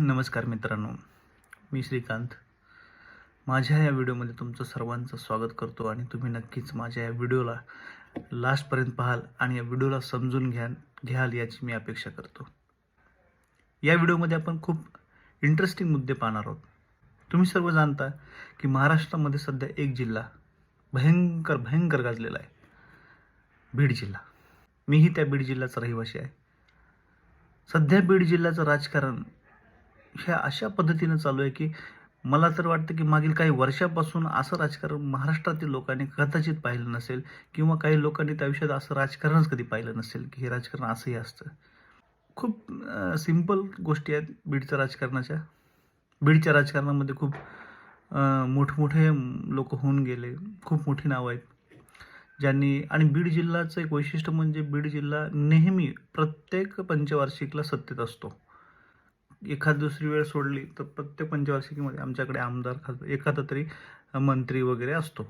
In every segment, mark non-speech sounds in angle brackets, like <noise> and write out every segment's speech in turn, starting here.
नमस्कार मित्रांनो मी श्रीकांत. माझ्या या व्हिडिओमध्ये तुमचं सर्वांचं स्वागत करतो आणि तुम्ही नक्कीच माझ्या या व्हिडिओला लास्टपर्यंत पाहाल आणि या व्हिडिओला समजून घ्या घ्याल याची मी अपेक्षा करतो. या व्हिडिओमध्ये आपण खूप इंटरेस्टिंग मुद्दे पाहणार आहोत. तुम्ही सर्व जाणता की महाराष्ट्रामध्ये सध्या एक जिल्हा भयंकर भयंकर गाजलेला आहे. बीड जिल्हा. मीही त्या बीड जिल्ह्याचा रहिवासी आहे. सध्या बीड जिल्ह्याचं राजकारण ह्या अशा पद्धतीनं चालू आहे की मला तर वाटतं की मागील काही वर्षापासून असं राजकारण महाराष्ट्रातील लोकांनी कदाचित पाहिलं नसेल किंवा काही लोकांनी त्या आयुष्यात असं राजकारणच कधी पाहिलं नसेल की हे राजकारण असंही असतं. खूप सिंपल गोष्टी आहेत बीडच्या राजकारणाच्या. बीडच्या राजकारणामध्ये खूप मोठमोठे लोक होऊन गेले. खूप मोठी नावं आहेत. ज्यांनी आणि बीड जिल्ह्याचं एक वैशिष्ट्य म्हणजे बीड जिल्हा नेहमी प्रत्येक पंचवार्षिकला सत्तेत असतो. एखाद दुसरी वेळ सोडली तर प्रत्येक पंचवार्षिकीमध्ये आमच्याकडे आमदार खासदार एखादा तरी मंत्री वगैरे असतो.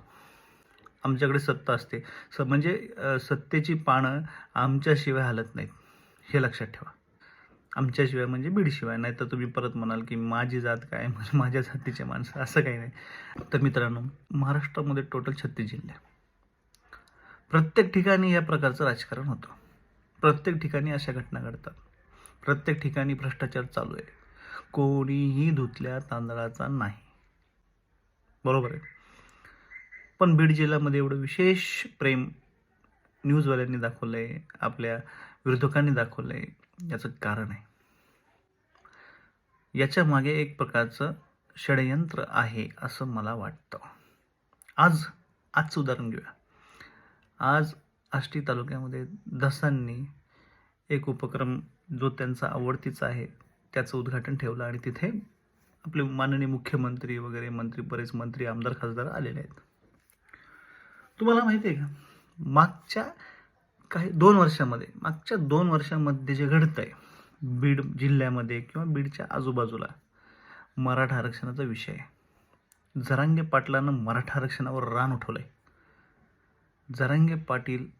आमच्याकडे सत्ता असते. स म्हणजे सत्तेची पानं आमच्याशिवाय हलत नाहीत. हे लक्षात ठेवा. आमच्याशिवाय म्हणजे बीडशिवाय. नाही तर तुम्ही परत म्हणाल की माझी जात काय? म्हणजे <laughs> माझ्या जातीचे माणसं असं काही नाही. तर मित्रांनो महाराष्ट्रामध्ये टोटल छत्तीस जिल्हे. प्रत्येक ठिकाणी या प्रकारचं राजकारण होतं. प्रत्येक ठिकाणी अशा घटना घडतात. प्रत्येक ठिकाणी भ्रष्टाचार चालू आहे. कोणीही धुतल्या तांदळाचा नाही. बरोबर आहे. पण बीड जिल्ह्यामध्ये एवढं विशेष प्रेम न्यूजवाल्यांनी दाखवलं आहे आपल्या विरोधकांनी दाखवलं आहे याचं कारण आहे. याच्या मागे एक प्रकारचं षडयंत्र आहे असं मला वाटतं. आज आजचं उदाहरण घेऊया. आज आष्टी तालुक्यामध्ये दसांनी एक उपक्रम जो त्यांचा आवडतीचा आहे त्याचं उद्घाटन ठेवलं आणि तिथे आपले माननीय मुख्यमंत्री वगैरे मंत्री बरेच मंत्री आमदार खासदार आलेले आहेत. तुम्हाला माहिती आहे का? मागच्या काही दोन वर्षामध्ये मागच्या दोन वर्षामध्ये जे घडतं आहे बीड जिल्ह्यामध्ये किंवा बीडच्या आजूबाजूला मराठा आरक्षणाचा विषय आहे. जरांगे पाटलानं मराठा आरक्षणावर रान उठवलं आहे जरांगे पाटील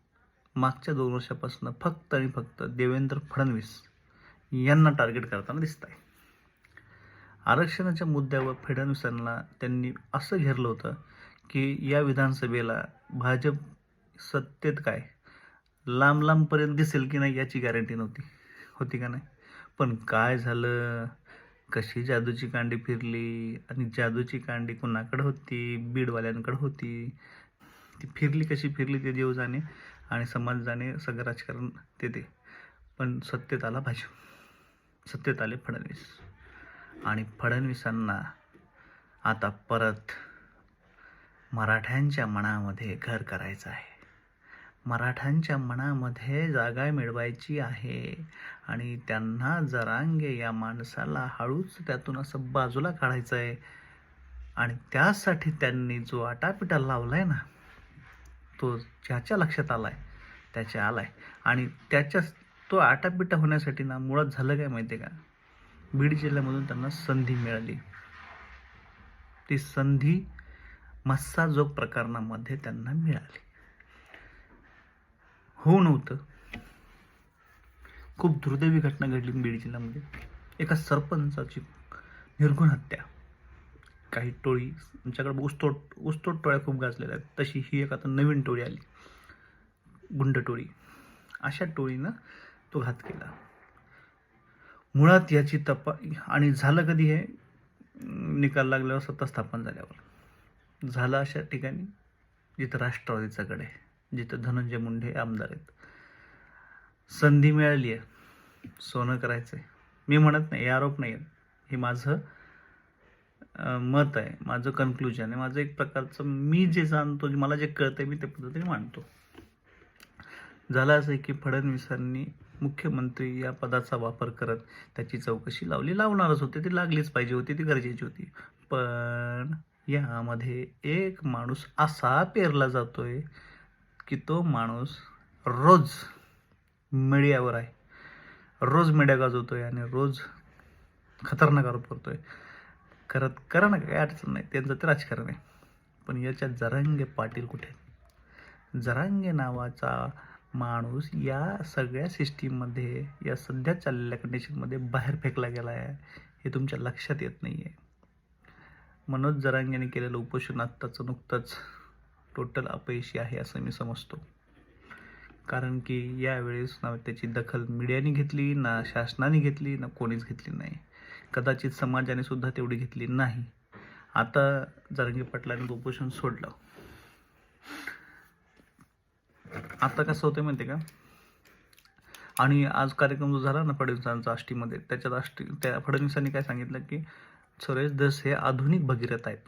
मागच्या दोन वर्षापासून फक्त आणि फक्त देवेंद्र फडणवीस यांना टार्गेट करताना दिसत आहे आरक्षणाच्या मुद्द्यावर फडणवीसांना त्यांनी असं घेरलं होतं की या विधानसभेला भाजप सत्तेत काय? लांब लांबपर्यंत दिसेल की नाही याची गॅरंटी नव्हती. होती का नाही? पण काय झालं? कशी जादूची कांडी फिरली? आणि जादूची कांडी कुणाकडं होती? बीडवाल्यांकडे होती? ती फिरली कशी फिरली ते देव जाणे आणि समाजाने सगळं राजकारण देते पण सत्तेत आला भाजप. सत्तेत आले फडणवीस. आणि फडणवीसांना आता परत मराठ्यांच्या मनामध्ये घर करायचं आहे. मराठ्यांच्या मनामध्ये जागा मिळवायची आहे. आणि त्यांना जरांगे या माणसाला हळूच त्यातून असं बाजूला काढायचं आहे आणि त्यासाठी त्यांनी जो आटापिटा लावला आहे ना तो ज्याच्या लक्षात आला आहे त्याच्या आला आहे आणि त्याच्या तो आटापिटा होण्यासाठी ना मुळात झालं काय माहिती आहे का? बीड जिल्ह्यामधून त्यांना संधी मिळाली. ती संधी मस्साजोग प्रकरणामध्ये त्यांना मिळाली. होऊ नव्हतं. खूप दुर्दैवी घटना घडली बीड जिल्ह्यामध्ये. एका सरपंचाची निर्गुण हत्या. काही टोळी आमच्याकडे ऊसतोड ऊसतोड टोळ्या खूप गाजलेल्या आहेत. तशी ही एक आता नवीन टोळी आली. गुंड टोळी. अशा टोळीनं तो घात केला. मुळात याची तपा आणि झालं कधी हे? निकाल लागल्यावर सत्ता स्थापन झाल्यावर. झालं अशा ठिकाणी जिथं राष्ट्रवादीचा गड आहे. जिथं धनंजय मुंडे आमदार आहेत. संधी मिळाली आहे सोनं करायचं आहे मी म्हणत नाही हे आरोप नाही आहेत हे माझं मत आहे. माझं कन्क्लुजन आहे. माझं एक प्रकारचं मी जे जाणतो जे मला जे कळतं आहे मी त्या पद्धतीने मांडतो. झालं असं आहे की फडणवीसांनी मुख्यमंत्री या पदाचा वापर करत त्याची चौकशी लावली. लावणारच होते. ती लागलीच पाहिजे होती. ती गरजेची होती. पण यामध्ये एक माणूस असा पेरला जातोय की तो माणूस रोज मीडियावर आहे. रोज मीडिया गाजवतोय आणि रोज खतरनाक आरोप करतोय. करत करा ना काही अडचण नाही. त्यांचं ते राजकारण आहे. पण याच्यात जरांगे पाटील कुठे आहेत? जरांगे नावाचा माणूस या सगळ्या सिस्टीममध्ये या सध्या चाललेल्या कंडिशनमध्ये बाहेर फेकला गेला आहे. हे तुमच्या लक्षात येत नाही आहे मनोज जरांगेने केलेलं उपोषण आत्ताचं नुकतंच टोटल अपयशी आहे असं मी समजतो. कारण की यावेळेस ना त्याची दखल मीडियाने घेतली ना शासनाने घेतली ना कोणीच घेतली नाही. कदाचित समाजाने सुद्धा तेवढी घेतली नाही. आता जरंगी पाटलांनी उपोषण सोडलं. आता कसं होतं माहिती आहे का? आणि आज कार्यक्रम जो झाला ना फडणवीसांचा आष्टीमध्ये त्याच्यात आष्टी त्या फडणवीसांनी काय सांगितलं की सुरेश धस हे आधुनिक भगीरथ आहेत.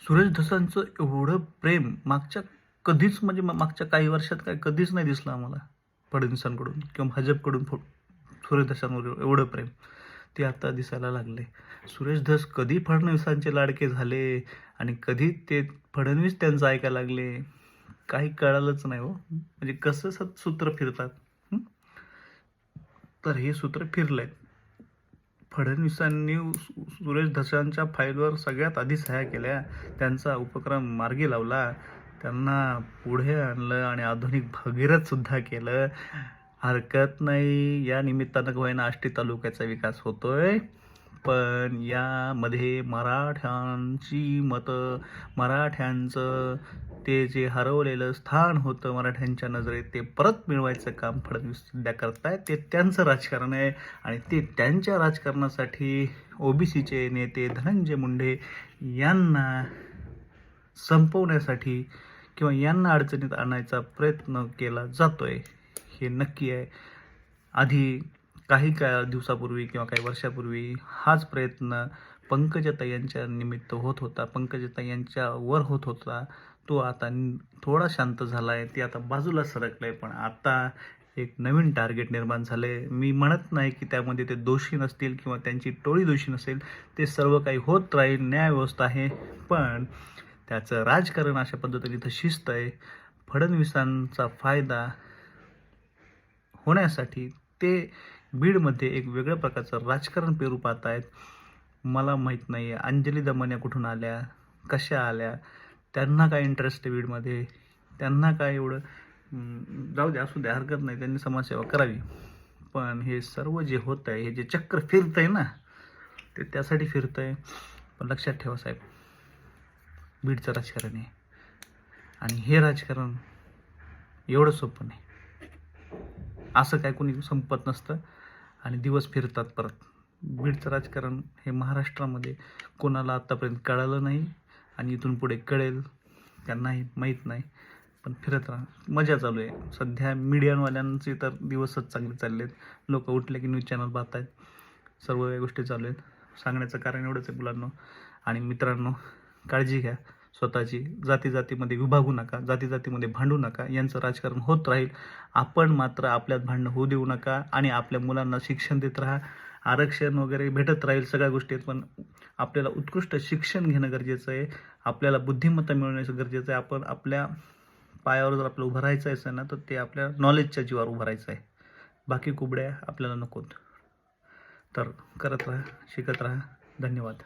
सुरेश धसांचं एवढं प्रेम मागच्या कधीच म्हणजे मागच्या काही वर्षात काय कधीच नाही दिसलं आम्हाला फडणवीसांकडून किंवा भाजपकडून फो सुरेश धसांवर एवढं प्रेम. ते आता दिसायला लागले. सुरेश धस कधी फडणवीसांचे लाडके झाले आणि कधी ते फडणवीस त्यांचं ऐकायला लागले? काही कळालंच नाही हो. म्हणजे कसं सत सूत्र फिरतात? तर हे सूत्र फिरलंय. फडणवीसांनी सुरेश धसांच्या फाईलवर सगळ्यात आधी सह्या केल्या. त्यांचा उपक्रम मार्गी लावला. त्यांना पुढे आणलं आणि आधुनिक भगीरथ सुद्धा केलं. हरकत नाही. या निमित्तानं होईना आष्टी तालुक्याचा विकास होतोय. पण यामध्ये मराठ्यांची मतं मराठ्यांचं ते जे हरवलेलं स्थान होतं मराठ्यांच्या नजरेत ते परत मिळवायचं काम फडणवीस सध्या करतायत. ते त्यांचं राजकारण आहे आणि ते त्यांच्या राजकारणासाठी ओबीसीचे नेते धनंजय मुंडे यांना संपवण्यासाठी किंवा यांना अडचणीत आणायचा प्रयत्न केला जातोय. हे नक्की आहे. आधी काही का दिवसापूर्वी किंवा काही वर्षापूर्वी हाच प्रयत्न पंकजताई यांच्या निमित्त होत होता. पंकजताई यांच्यावर होत होता. तो आता थोडा शांत झाला आहे ते आता बाजूला सरकलं आहे पण आता एक नवीन टार्गेट निर्माण झाले मी म्हणत नाही की त्यामध्ये ते दोषी नसतील किंवा त्यांची टोळी दोषी नसेल. ते सर्व काही होत राहील. न्यायव्यवस्था आहे. पण त्याचं राजकारण अशा पद्धतीने इथं शिस्त आहे. फडणवीसांचा फायदा होण्यासाठी ते बीडमध्ये एक वेगळ्या प्रकारचं राजकारण पेरू पाहत आहेत. मला माहीत नाही आहे अंजली दमन्या कुठून आल्या? कशा आल्या? त्यांना काय इंटरेस्ट आहे बीडमध्ये? त्यांना काय एवढं जाऊ द्या असू द्या हरकत नाही. त्यांनी समाजसेवा करावी. पण हे सर्व जे होत आहे हे जे चक्र फिरतं आहे ना ते त्यासाठी फिरतं आहे पण लक्षात ठेवा साहेब बीडचं राजकारण आहे. आणि हे राजकारण एवढं सोपं नाही. असं काय कोणी संपत नसतं. आणि दिवस फिरतात परत. बीडचं राजकारण हे महाराष्ट्रामध्ये कोणाला आत्तापर्यंत कळालं नाही आणि इथून पुढे कळेल त्यांनाही माहीत नाही. पण फिरत राहा. मजा चालू आहे. सध्या मीडियावाल्यांचे तर दिवसच चांगले चालले आहेत लोक उठले की न्यूज चॅनल पाहत आहेत सर्व या गोष्टी चालू आहेत. सांगण्याचं कारण एवढंच आहे मुलांनो. आणि मित्रांनो काळजी घ्या. स्वतःची जाती जातीमध्ये विभागू नका जाती जातीमध्ये भांडू नका यांचं राजकारण होत राहील. आपण मात्र आपल्यात भांडणं होऊ देऊ नका आणि आपल्या मुलांना शिक्षण देत राहा. आरक्षण वगैरे भेटत राहील सगळ्या गोष्टी आहेत पण आपल्याला उत्कृष्ट शिक्षण घेणं गरजेचं आहे. आपल्याला बुद्धिमत्ता मिळवण्याचं गरजेचं आहे. आपण आपल्या पायावर जर आपलं उभं राहायचं असेल ना तर ते आपल्या नॉलेजच्या जीवावर उभं राहायचं आहे. बाकी कुबड्या आपल्याला नकोत. तर करत राहा शिकत राहा. धन्यवाद.